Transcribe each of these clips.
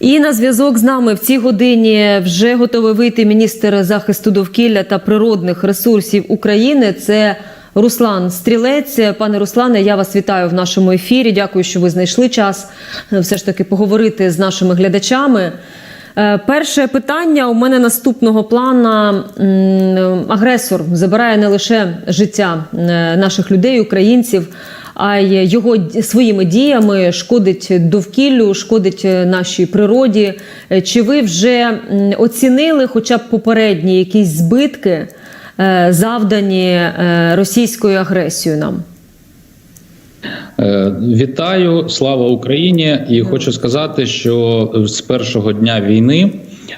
І на зв'язок з нами в цій годині вже готовий вийти міністр захисту довкілля та природних ресурсів України. Це Руслан Стрілець. Пане Руслане, я вас вітаю в нашому ефірі. Дякую, що ви знайшли час е, все ж таки поговорити з нашими глядачами. Е, Перше питання у мене наступного плана. Агресор забирає не лише життя е, наших людей, українців, а й його своїми діями шкодить довкіллю, шкодить е, нашій природі. Е, Чи ви вже оцінили хоча б попередні якісь збитки, е, завдані російською агресією нам? Вітаю, слава Україні! І хочу сказати, що з першого дня війни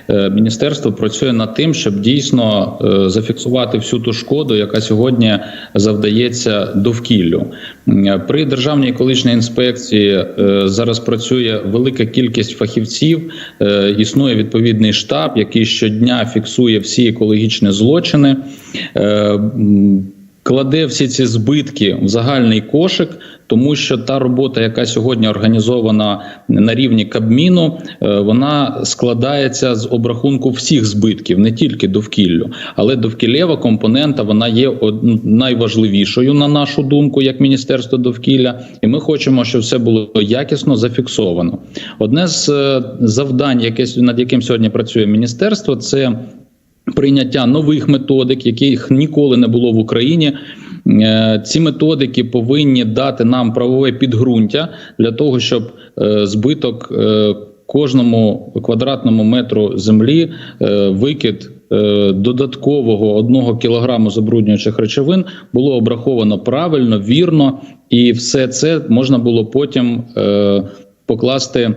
міністерство працює над тим, щоб дійсно е, зафіксувати всю ту шкоду, яка сьогодні завдається довкіллю. При державній екологічній інспекції е, зараз працює велика кількість фахівців. е, Існує відповідний штаб, який щодня фіксує всі екологічні злочини. Е, кладе всі ці збитки в загальний кошик, тому що та робота, яка сьогодні організована на рівні Кабміну, е, вона складається з обрахунку всіх збитків, не тільки довкіллю, але довкіллєва компонента вона є од- найважливішою на нашу думку, як Міністерство довкілля, і ми хочемо, щоб все було якісно зафіксовано. Одне з е, завдань, яке над яким сьогодні працює міністерство, це прийняття нових методик, яких ніколи не було в Україні. Е, Ці методики повинні дати нам правове підґрунтя для того, щоб е, збиток е, кожному квадратному метру землі, викид додаткового одного кілограму забруднюючих речовин було обраховано правильно, вірно, і все це можна було потім е, покласти е,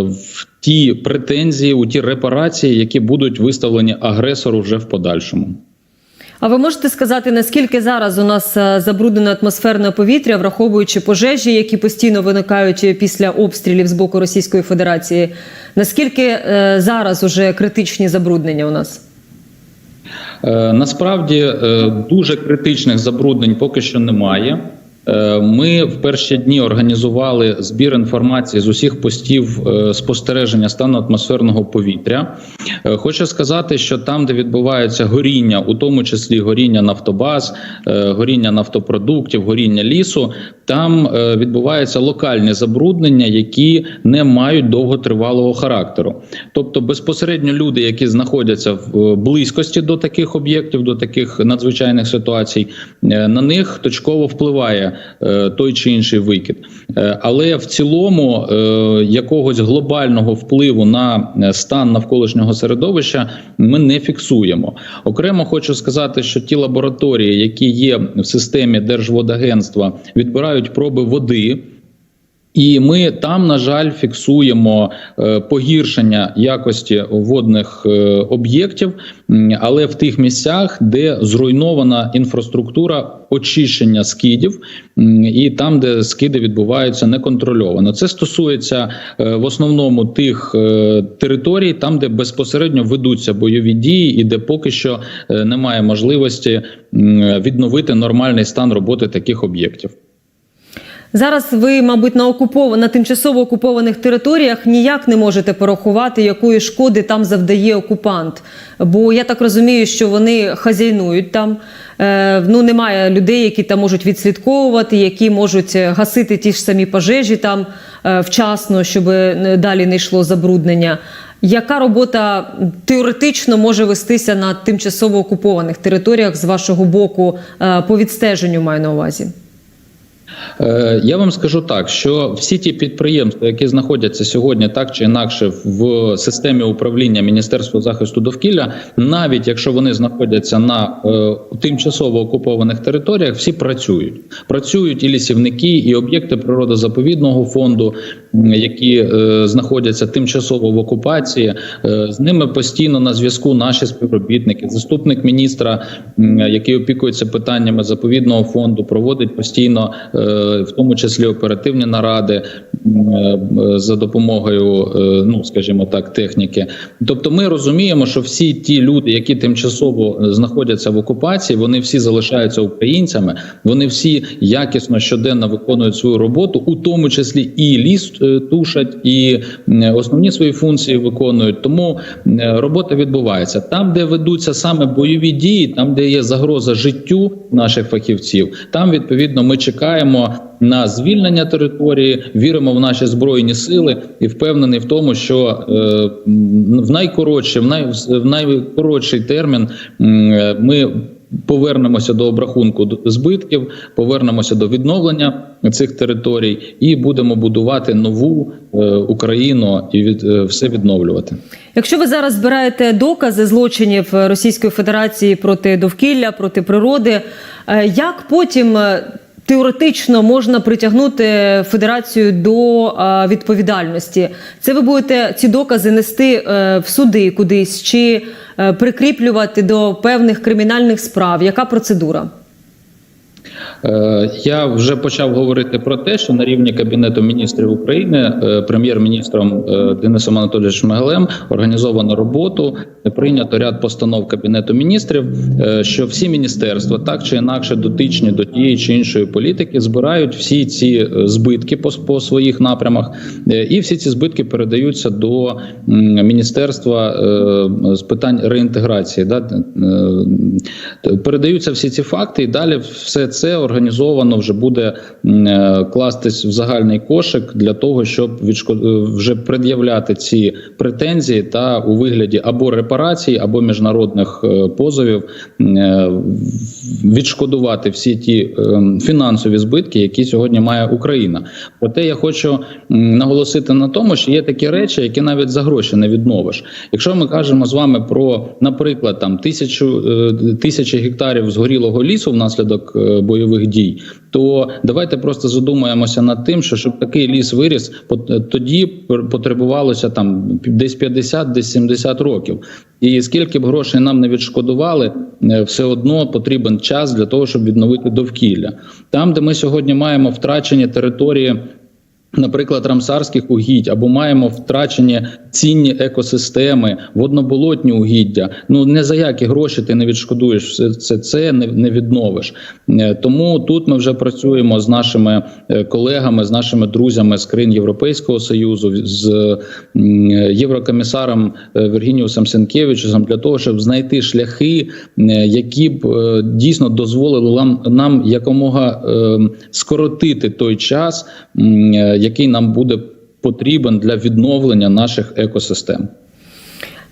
в ті претензії, у ті репарації, які будуть виставлені агресору вже в подальшому. А ви можете сказати, наскільки зараз у нас е, забруднене атмосферне повітря, враховуючи пожежі, які постійно виникають після обстрілів з боку Російської Федерації? Наскільки е, зараз уже критичні забруднення у нас? Е, Насправді дуже критичних забруднень поки що немає. Е, Ми в перші дні організували збір інформації з усіх постів е, спостереження стану атмосферного повітря. Е, Хочу сказати, що там, де відбувається горіння, у тому числі горіння нафтобаз, горіння нафтопродуктів, горіння лісу, там е, відбуваються локальні забруднення, які не мають довготривалого характеру. Тобто, безпосередньо люди, які знаходяться в е, близькості до таких об'єктів, до таких надзвичайних ситуацій, е, на них точково впливає той чи інший викид. Але в цілому якогось глобального впливу на стан навколишнього середовища ми не фіксуємо. Окремо хочу сказати, що ті лабораторії, які є в системі Держводагентства, відбирають проби води. І ми там, на жаль, фіксуємо е, погіршення якості водних е, об'єктів, але в тих місцях, де зруйнована інфраструктура очищення скидів, і там, де скиди відбуваються неконтрольовано. Це стосується е, в основному тих територій, там, де безпосередньо ведуться бойові дії, і де поки що немає можливості відновити нормальний стан роботи таких об'єктів. Зараз ви, мабуть, на окупов... на тимчасово окупованих територіях ніяк не можете порахувати, якої шкоди там завдає окупант. Бо я так розумію, що вони хазяйнують там. Е, ну немає людей, які там можуть відслідковувати, які можуть е, гасити ті ж самі пожежі там е, вчасно, щоб е, далі не йшло забруднення. Яка робота теоретично може вестися на тимчасово окупованих територіях з вашого боку е, по відстеженню маю на увазі? Е, Я вам скажу так, що всі ті підприємства, які знаходяться сьогодні так чи інакше в системі управління Міністерства захисту довкілля, навіть якщо вони знаходяться на е, тимчасово окупованих територіях, всі працюють. Працюють і лісівники, і об'єкти природозаповідного фонду, які е, знаходяться тимчасово в окупації. Е, з ними постійно на зв'язку наші співробітники, заступник міністра, м, який опікується питаннями заповідного фонду, проводить постійно е, в тому числі оперативні наради е, за допомогою, е, ну скажімо так, техніки. Тобто, ми розуміємо, що всі ті люди, які тимчасово знаходяться в окупації, вони всі залишаються українцями. Вони всі якісно щоденно виконують свою роботу, у тому числі і ліс е, тушать, і основні свої функції виконують. Тому е, робота відбувається там, де ведуться саме бойові дії, там де є загроза життю наших фахівців. Там відповідно ми чекаємо. На звільнення території віримо в наші збройні сили і впевнений в тому, що е, в найкоротший, в, най, в найкоротший термін е, ми повернемося до обрахунку збитків, повернемося до відновлення цих територій і будемо будувати нову е, Україну і від, е, все відновлювати. Якщо ви зараз збираєте докази злочинів Російської Федерації проти довкілля, проти природи, е, як потім е, теоретично можна притягнути федерацію до відповідальності? Це ви будете ці докази нести е, в суди кудись чи е, прикріплювати до певних кримінальних справ? Яка процедура? Е, Я вже почав говорити про те, що на рівні Кабінету міністрів України е, прем'єр-міністром е, Денисом Анатолійовичем Шмигалем організовано роботу, прийнято ряд постанов Кабінету міністрів, що всі міністерства так чи інакше дотичні до тієї чи іншої політики збирають всі ці збитки по, по своїх напрямах, і всі ці збитки передаються до міністерства з питань реінтеграції. Да? Передаються всі ці факти, і далі все це організовано вже буде е, кластись в загальний кошик для того, щоб відшко- е, вже пред'являти ці претензії та у вигляді або репарацій, або міжнародних е, позовів відшкодувати всі ті фінансові збитки, які сьогодні має Україна. Проте я хочу наголосити на тому, що є такі речі, які навіть за гроші не відновиш. Якщо ми кажемо з вами про, наприклад, там тисячу тисячі гектарів згорілого лісу внаслідок е, бойових дій, то давайте просто задумаємося над тим, що щоб такий ліс виріс, тоді потребувалося там десь 50, десь 70 років. І скільки б грошей нам не відшкодували, е, все одно потрібен час для того, щоб відновити довкілля. Там, де ми сьогодні маємо втрачені території. Наприклад, рамсарських угідь або маємо втрачені цінні екосистеми, водноболотні угіддя. Ну не за які гроші ти не відшкодуєш все це, це не, не відновиш. Е, Тому тут ми вже працюємо з нашими е, колегами, з нашими друзями з країн Європейського союзу, з єврокомісаром е, Вергініусом Сенкевичем для того, щоб знайти шляхи, які б дійсно дозволили нам, нам якомога скоротити той час, який нам буде потрібен для відновлення наших екосистем.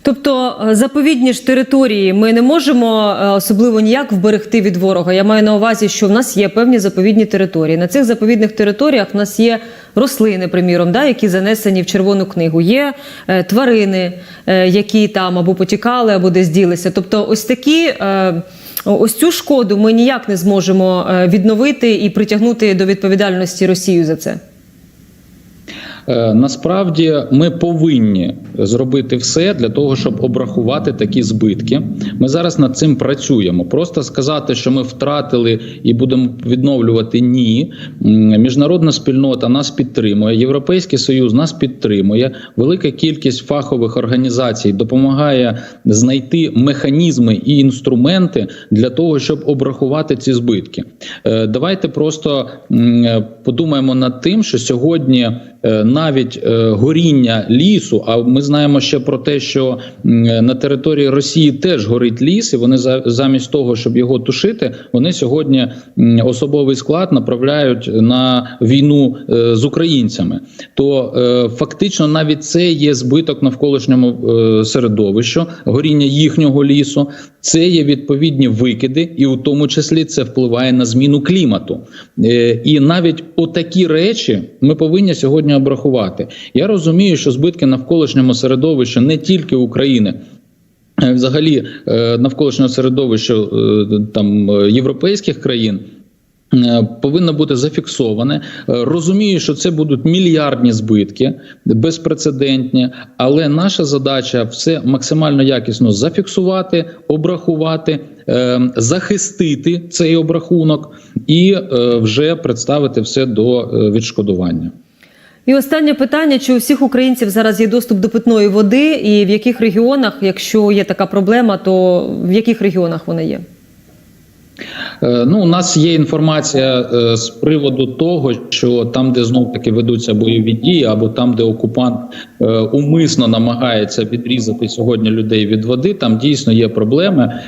Тобто е, заповідні ж території ми не можемо е, особливо ніяк вберегти від ворога. Я маю на увазі, що в нас є певні заповідні території. На цих заповідних територіях в нас є рослини, приміром, да, які занесені в червону книгу. Є е, тварини, е, які там або потікали, або десь ділися. Тобто, ось такі. Е, Ось цю шкоду ми ніяк не зможемо е, відновити і притягнути до відповідальності Росію за це. Е, Насправді ми повинні зробити все для того, щоб обрахувати такі збитки. Ми зараз над цим працюємо. Просто сказати, що ми втратили і будемо відновлювати ні. Міжнародна спільнота нас підтримує. Європейський союз нас підтримує. Велика кількість фахових організацій допомагає знайти механізми і інструменти для того, щоб обрахувати ці збитки. Е, Давайте просто подумаємо над тим, що сьогодні навіть е, горіння лісу, а ми знаємо ще про те, що на території Росії теж горить ліс, і вони за- замість того, щоб його тушити, вони сьогодні особовий склад направляють на війну е, з українцями. То е, фактично навіть це є збиток навколишньому е, середовищу, горіння їхнього лісу. Це є відповідні викиди, і у тому числі це впливає на зміну клімату. Е, І навіть отакі речі ми повинні сьогодні обрахувати. Я розумію, що збитки навколишньому середовищу не тільки України. е, Взагалі, е, навколишнього середовища е, там європейських країн Повинно бути зафіксоване. Розумію, що це будуть мільярдні збитки, безпрецедентні, але наша задача все максимально якісно зафіксувати, обрахувати, захистити цей обрахунок і вже представити все до відшкодування. І останнє питання: чи у всіх українців зараз є доступ до питної води, і в яких регіонах, якщо є така проблема, то в яких регіонах вона є? Е, Ну, у нас є інформація е, з приводу того, що там, де знов таки ведуться бойові дії, або там, де окупант е, умисно намагається відрізати сьогодні людей від води, там дійсно є проблеми.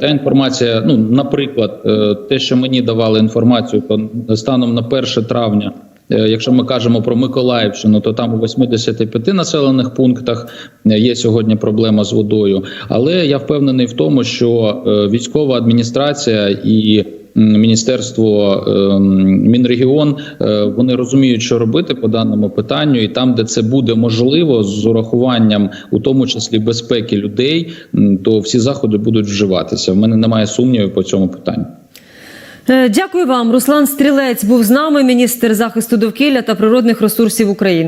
Та інформація, ну, наприклад, те, що мені давали інформацію, то станом на 1 травня. Е, Якщо ми кажемо про Миколаївщину, то там у 85 населених пунктах е, є сьогодні проблема з водою. Але я впевнений в тому, що е, військова адміністрація і міністерство Мінрегіон вони розуміють, що робити по даному питанню, і там, де це буде можливо, з урахуванням, у тому числі безпеки людей, то всі заходи будуть вживатися. В мене немає сумнівів по цьому питанню. Е, Дякую вам. Руслан Стрілець був з нами, міністр захисту довкілля та природних ресурсів України.